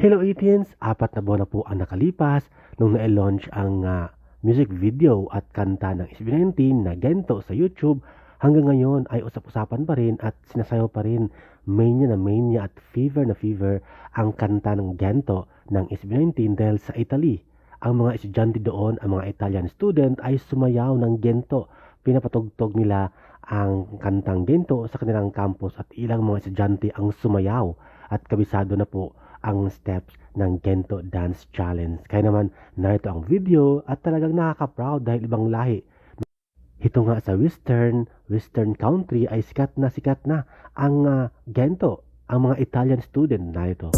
Hello 18s! Apat na buwan na po ang nakalipas nung na-launch ang ah, music video at kanta ng SB19 na Gento sa YouTube. Hanggang ngayon ay usap-usapan pa rin at sinasayaw pa rin mania na mania at fever na fever ang kanta ng Gento ng SB19 dahil sa Italy. Ang mga estudyante doon, ang mga Italian student ay sumayaw ng Gento. Pinapatugtog nila ang kantang Gento sa kanilang campus at ilang mga estudyante ang sumayaw at kabisado na po ang steps ng Gento Dance Challenge. Kaya naman, narito ang video at talagang nakaka-proud dahil ibang lahi. Ito nga sa Western, Western country ay sikat na sikat na ang ah, Gento, ang mga Italian student na ito.